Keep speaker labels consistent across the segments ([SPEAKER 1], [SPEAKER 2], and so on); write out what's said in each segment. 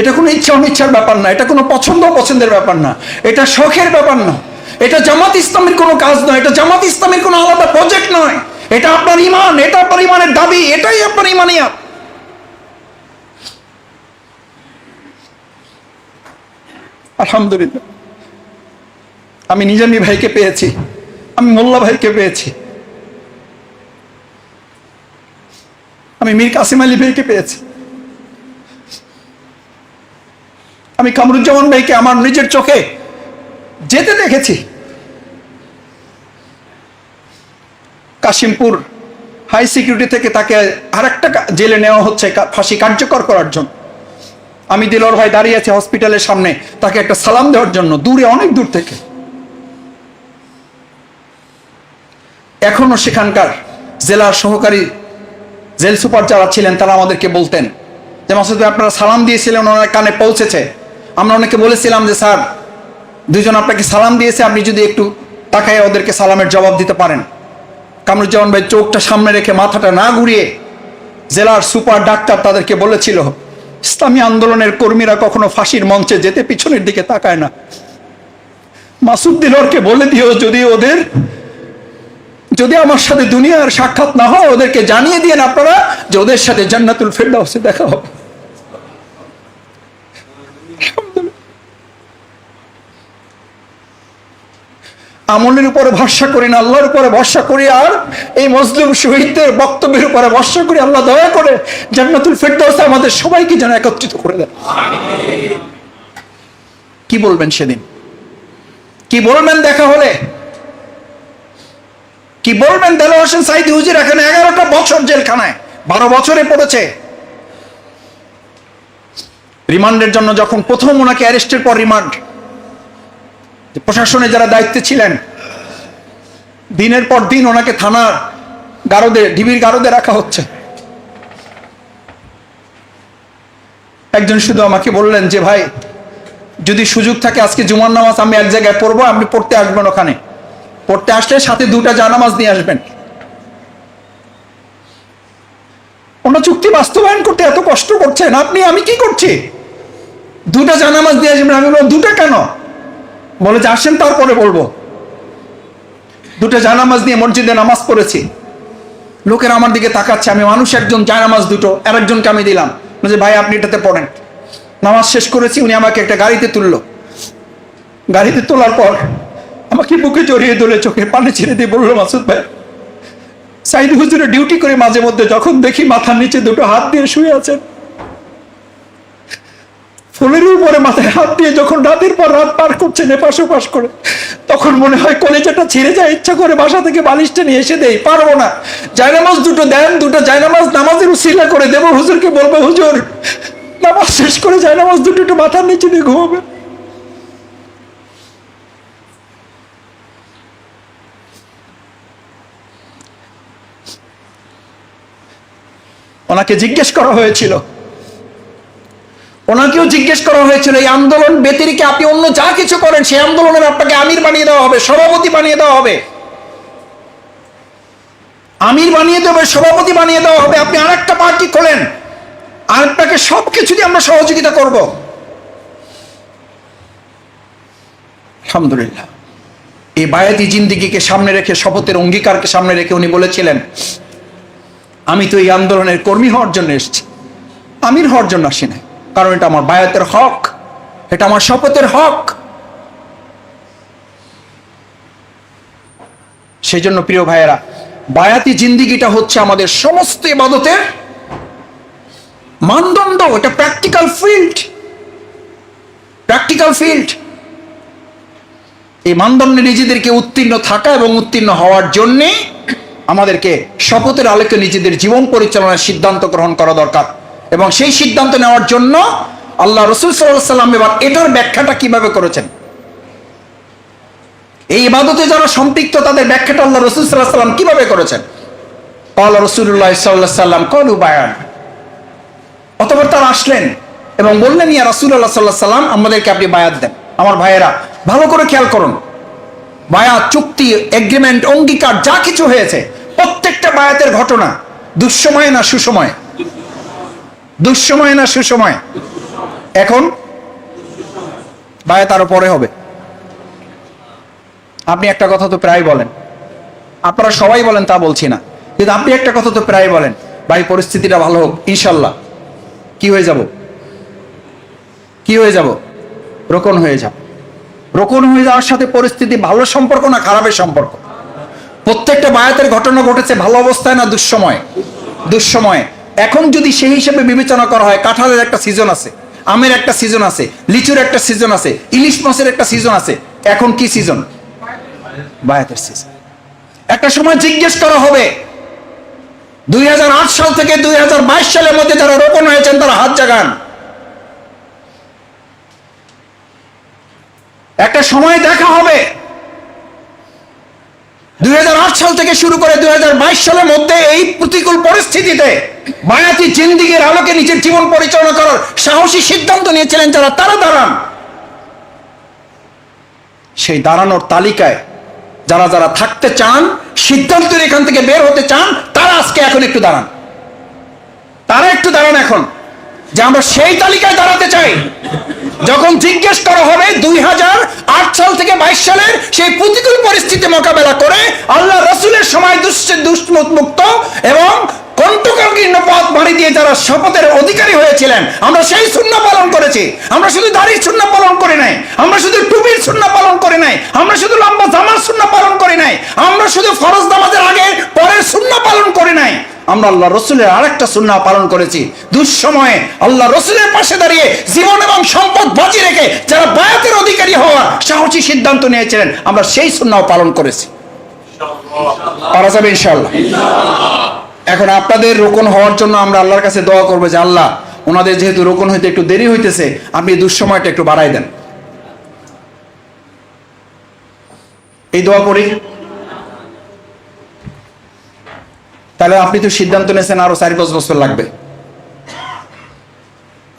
[SPEAKER 1] এটা কোনো ইচ্ছা অনিচ্ছার ব্যাপার না, এটা কোনো পছন্দ অপছন্দের ব্যাপার না, এটা শখের ব্যাপার না। এটা জামাত ইসলামের কোনো কাজ নয়, এটা জামাত ইসলামের কোনো আলাদা প্রজেক্ট নয়। এটা আপনার ইমান, এটা আপনার ইমানের দাবি, এটাই আপনার ইমানিয়াত। আলহামদুলিল্লাহ। আমি নিজামী ভাইকে পেয়েছি, আমি মোল্লা ভাইকে পেয়েছি। আমি মীর কাসিম আলী ভাইকে পেয়েছি। আমি কামরুজ্জামান ভাইকে আমার নিজের চোখে যেতে দেখেছি। কাশিমপুর হাই সিকিউরিটি থেকে তাকে আরেকটা কা- জেলে নেওয়া হচ্ছে ফাঁসি কার্যকর করার জন্য। আমি দিলর ভাই দাঁড়িয়ে আছি হসপিটালের সামনে, তাকে একটা সালাম দেওয়ার জন্য, দূরে, অনেক দূর থেকে। এখনও সেখানকার জেলার সহকারী জেল সুপার যারা ছিলেন, তারা আমাদেরকে বলতেন যে, মাসুদ ভাই, আপনারা সালাম দিয়েছিলেন, ওনার কানে পৌঁছেছে। আমরা অনেকে বলেছিলাম যে, স্যার দুজন আপনাকে সালাম দিয়েছে, আপনি যদি একটু তাকায় ওদেরকে সালামের জবাব দিতে পারেন। কামরুজ্জামান ভাই চোখটা সামনে রেখে মাথাটা না ঘুরিয়ে জেলার সুপার ডাক্তার তাদেরকে বলেছিল, ইসলামী আন্দোলনের কর্মীরা কখনো ফাঁসির মঞ্চে যেতে পিছনের দিকে তাকায় না। মাসুদ দিলরকে বলে দিও, যদি ওদের, যদি আমার সাথে দুনিয়ার সাক্ষাৎ না হয়, ওদেরকে জানিয়ে দিয়েন আপনারা যে ওদের সাথে জান্নাতুল ফেরদাউসে দেখা হবে। আমলের উপরে ভরসা করি না, আল্লাহর উপরে ভরসা করি আর এই মজলুম শহীদদের বক্তব্যের উপরে ভরসা করি। আল্লাহ দয়া করে জান্নাতুল ফেরদাউসে আমাদের সবাইকে যেন একত্রিত করে দেন। কি বলবেন সেদিন? কি বলবেন দেখা হলে? কি বলবেন দেলোয়ার হোসেন সাইদি হুজির এখানে এগারোটা বছর জেলখানায়, বারো বছরে পড়েছে। রিমান্ডের জন্য যখন প্রথম ওনাকে অ্যারেস্টের পর রিমান্ড প্রশাসনে যারা দায়িত্বে ছিলেন, দিনের পর দিন ওনাকে থানার গারদে, ডিবির গারদে রাখা হচ্ছে। একজন শুধু আমাকে বললেন যে, ভাই, যদি সুযোগ থাকে আজকে জুমার নামাজ আমি এক জায়গায় পড়ব, আপনি পড়তে আসবেন ওখানে। পড়তে আসলে সাথে দুটা জানামাজ নিয়ে আসবেন। ওনা চুক্তি বাস্তবায়ন করতে এত কষ্ট করছেন, আপনি, আমি কি করছি? দুটা জানামাজ দিয়ে আসবেন, আমি বললাম, দুটা কেন? বলে যে আসেন, তারপরে বলব। দুটো জানামাজ নিয়ে মসজিদে নামাজ পড়েছি। লোকের আমার দিকে তাকাচ্ছে, আমি মানুষ, একজন জানামাজ দুটো আর একজনকে আমি দিলাম। যে, ভাই, আপনি এটাতে পড়েন। নামাজ শেষ করেছি, উনি আমাকে একটা গাড়িতে তুললো। গাড়িতে তোলার পর আমাকে বুকে জড়িয়ে ধরে চোখে পানি ছেড়ে দিয়ে বলল, মাসুদ ভাই সাইদ হুজুরে ডিউটি করে মাঝে মধ্যে যখন দেখি মাথার নিচে দুটো হাত দিয়ে শুয়ে আছেন উপরে মাথায় হাত দিয়ে যখন রাতের পর রাত পার করছেন এপাশ ওপাশ করে, তখন মনে হয় কলেজাটা ছিঁড়ে যায় ইচ্ছা করে বাসা থেকে বালিশটা নিয়ে এসে দেই, পারব না। জায়নামাজ দুটো দেন, দুটো জায়নামাজ নামাজের উসিলা করে দেবো, হুজুরকে বলব, হুজুর, নামাজ শেষ করে জায়নামাজ দুটো একটু মাথার নিচে দিয়ে ঘুমাবে। ওনাকে জিজ্ঞেস করা হয়েছিল ওনাকেও জিজ্ঞেস করা হয়েছিল, এই আন্দোলন ব্যতিরিকে আপনি অন্য যা কিছু করেন, সেই আন্দোলনের আপনাকে আমির বানিয়ে দেওয়া হবে, সভাপতি বানিয়ে দেওয়া হবে। আমির বানিয়ে দেবে, সভাপতি বানিয়ে দেওয়া হবে, আপনি আরেকটা পার্টি খোলেন আর আপনাকে সব কিছু দিয়ে আমরা সহযোগিতা করব। আলহামদুলিল্লাহ। এই বায়াতি জিন্দিগিকে সামনে রেখে, শপথের অঙ্গীকারকে সামনে রেখে উনি বলেছিলেন, আমি তো এই আন্দোলনের কর্মী হওয়ার জন্য এসেছি, আমির হওয়ার জন্য আসি নাই কারণ এটা আমার বায়াতের হক, এটা আমার শপথের হক। সেই জন্য প্রিয় ভাইয়েরা, বায়াতি জিন্দিগিটা হচ্ছে আমাদের সমস্ত ইবাদতের মানদণ্ড, এটা প্র্যাকটিক্যাল ফিল্ড প্র্যাকটিক্যাল ফিল্ড এই মানদণ্ডে নিজেদেরকে উত্তীর্ণ থাকা এবং উত্তীর্ণ হওয়ার জন্যে আমাদেরকে শপথের আলোকে নিজেদের জীবন পরিচালনার সিদ্ধান্ত গ্রহণ করা দরকার। এবং সেই সিদ্ধান্ত নেওয়ার জন্য আল্লাহ রসুল সাল্লাম এবার এটার ব্যাখ্যাটা কীভাবে করেছেন? এই ইবাদতে যারা সম্পৃক্ত, তাদের ব্যাখ্যাটা আল্লাহ রসুল সাল্লাহ সাল্লাম কীভাবে করেছেন? আল্লাহ রসুল্লাহ সাল্লাহ সাল্লাম কলু বায়ান। অতপর তারা আসলেন এবং বললেন, ইয়া রসুল্লাহ সাল্লাহ সাল্লাম আমাদেরকে আপনি বায়াত দেন। আমার ভাইয়েরা, ভালো করে খেয়াল করুন। বায়াত, চুক্তি এগ্রিমেন্ট অঙ্গীকার, যা কিছু হয়েছে, প্রত্যেকটা বায়াতের ঘটনা দুঃসময় না সুসময় দুঃসময় না সুসময়? এখন? বায়াত আরও পরে হবে। আপনি একটা কথা তো প্রায় বলেন। আপনারা সবাই বলেন তা বলছি না। কিন্তু আপনি একটা কথা তো প্রায় বলেন। ভাই, পরিস্থিতিটা ভালো হোক, ইনশাল্লাহ। কি হয়ে যাব? কি হয়ে যাব? রোকন হয়ে যাব রোকন হয়ে যাওয়ার সাথে পরিস্থিতি, ভালো সম্পর্ক না খারাপের সম্পর্ক? প্রত্যেকটা বায়াতের ঘটনা ঘটেছে ভালো অবস্থায় না দুঃসময়? দুঃসময়। এখন যদি সেই হিসেবে বিবেচনা করা হয়, কাঁঠালের একটা সিজন আছে, আমের একটা সিজন আছে, লিচুর একটা সিজন আছে, ইলিশ মাছের একটা সিজন আছে, এখন কি সিজন বায়াতের সিজন একটা সময় জিজ্ঞেস করা হবে, দুই হাজার আট সাল থেকে দুই হাজার বাইশ সালের মধ্যে যারা রোপণ হয়েছেন, তারা হাত জাগান। একটা সময় দেখা হবে সাল থেকে শুরু করে দুই সালের মধ্যে এই প্রতিকূল পরিস্থিতিতে মায়াতি জিন্দিগির আলোকে নিজের জীবন পরিচালনা করার সাহসী সিদ্ধান্ত নিয়েছিলেন যারা, তারা দাঁড়ান। সেই দাঁড়ানোর তালিকায় যারা যারা থাকতে চান সিদ্ধান্তের এখান থেকে বের হতে চান, তারা আজকে এখন একটু দাঁড়ান। তারা একটু দাঁড়ান এখন, যে আমরা সেই তালিকায় দাঁড়াতে চাই। যখন জিজ্ঞেস করা হবে দুই হাজার আট সাল থেকে বাইশ সালের সেই প্রতিকূল পরিস্থিতি মোকাবেলা করে আল্লাহ রসুলের সময় দুষ্মুক্ত এবং পথ দিয়ে যারা শপথের অধিকারী হয়েছিলেন, আমরা সেই শূন্য পালন করেছি। আমরা শুধু দাড়ির শূন্য পালন করি নাই, আমরা শুধু টুপির শূন্য পালন করি নাই, আমরা শুধু লম্বা জামার শূন্য পালন করি নাই, আমরা শুধু ফরজ আগে পরের শূন্য পালন করি নাই, আমরা আল্লাহ রসুলের আরেকটা সুন্না পালন করেছি। দুঃসময়ে আল্লাহ রসুলের পাশে দাঁড়িয়ে জীবন এবং সম্পদ বাজি রেখে যারা অধিকারী হওয়ার সাহসী সিদ্ধান্ত নিয়েছিলেন। আমরা সেই সুন্নাও পালন করেছি। পারা যাবে ইনশাল্লাহ এখন আপনাদের রোকন হওয়ার জন্য আমরা আল্লাহর কাছে দোয়া করব যে আল্লাহ ওনাদের যেহেতু রোকন হইতে একটু দেরি হইতেছে আপনি দুঃসময়টা একটু বাড়াই দেন। এই দোয়া করি। তাহলে আপনি তো সিদ্ধান্ত নিয়েছেন আরও চার পাঁচ বছর লাগবে।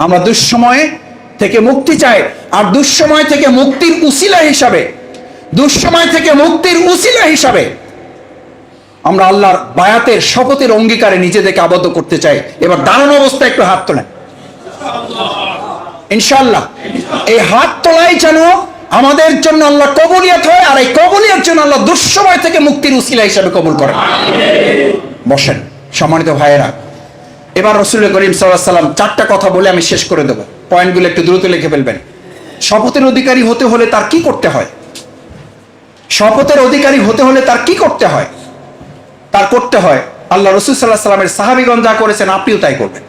[SPEAKER 1] আমরা দুঃসময়ে থেকে মুক্তি চাই আর দুঃসময় থেকে মুক্তির উসিলা হিসাবে, দুঃসময় থেকে মুক্তির উসিলা হিসাবে আমরা আল্লাহর বায়াতের শপথের অঙ্গীকারে নিজেদেরকে আবদ্ধ করতে চাই। এবার দাঁড়ানো অবস্থায় একটু হাত তোলেন। ইনশাল্লাহ এই হাত তোলাই যেন আমাদের জন্য আল্লাহ কবুলিয়ত হয়, আর এই কবুলিয়ত জন্য আল্লাহ দুঃসময় থেকে মুক্তির উসিলা হিসাবে কবুল করেন বসেন, সম্মানিত ভাইয়েরা। এবার রসুল করিম সাল্লাহ সাল্লাম চারটা কথা বলে আমি শেষ করে দেবো। পয়েন্টগুলো একটু দ্রুত লিখে ফেলবেন। শপথের অধিকারী হতে হলে তার কি করতে হয়? শপথের অধিকারী হতে হলে তার কি করতে হয়? তার করতে হয়, আল্লাহ রসুল সাল্লাহ সাল্লামের সাহাবিগঞ্জ যা করেছেন আপনিও তাই করবেন।